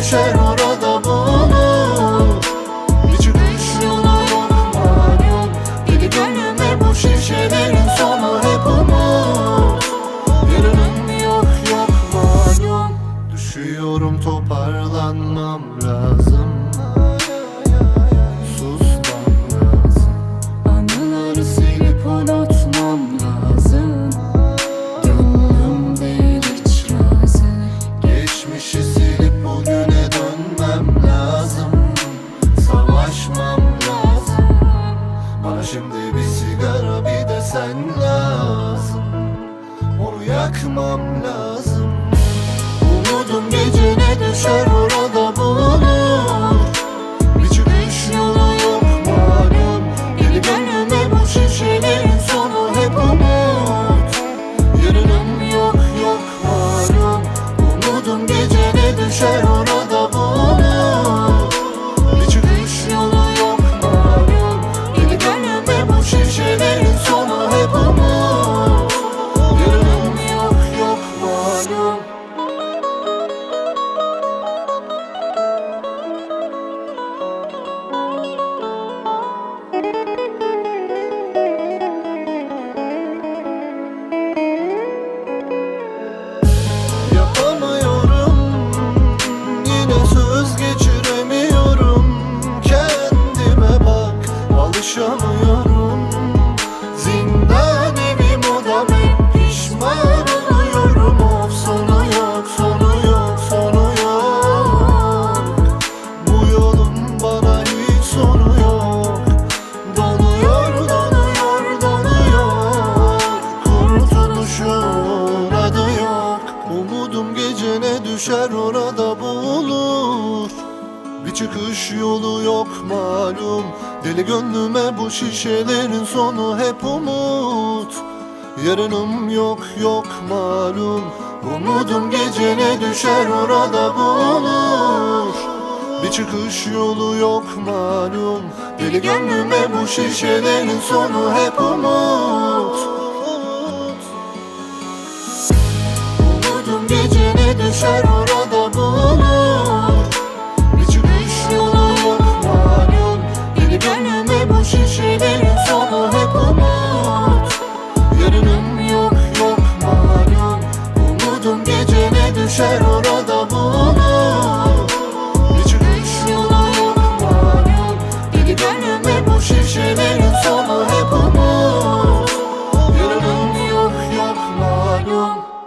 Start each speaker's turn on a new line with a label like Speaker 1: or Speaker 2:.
Speaker 1: düşer orada bulur. Bir çıkış yolu yok malum Deli gönlüme bu şişelerin sonu hep umut Yarınım yok yok malum Düşüyorum toparlanmam lazım lazım. Onu yakmam lazım. Umudum gecene düşer Alışamıyorum Zindan evim odam hep pişman oluyorum. Of sonu yok sonu yok sonu yok. Bu yolun bana hiç sonu yok. Donuyor donuyor donuyor. Kurtuluşun adı yok. Umudum gecene düşer orada bulur Bir çıkış yolu yok malum. Deli gönlüme bu şişelerin sonu hep umut. Yarınım yok yok malum. Umudum gecene düşer orada bulur Bir çıkış yolu yok malum. Deli gönlüme bu şişelerin sonu hep umut. Umudum gecene düşer orada şişelerin sonu hep umut Yarınım yok yok malum. Umudum gecene düşer orada Bir çıkış yolu yok malum. Deli gönlüme bu şişelerin sonu hep umut Yarınım yok yok malum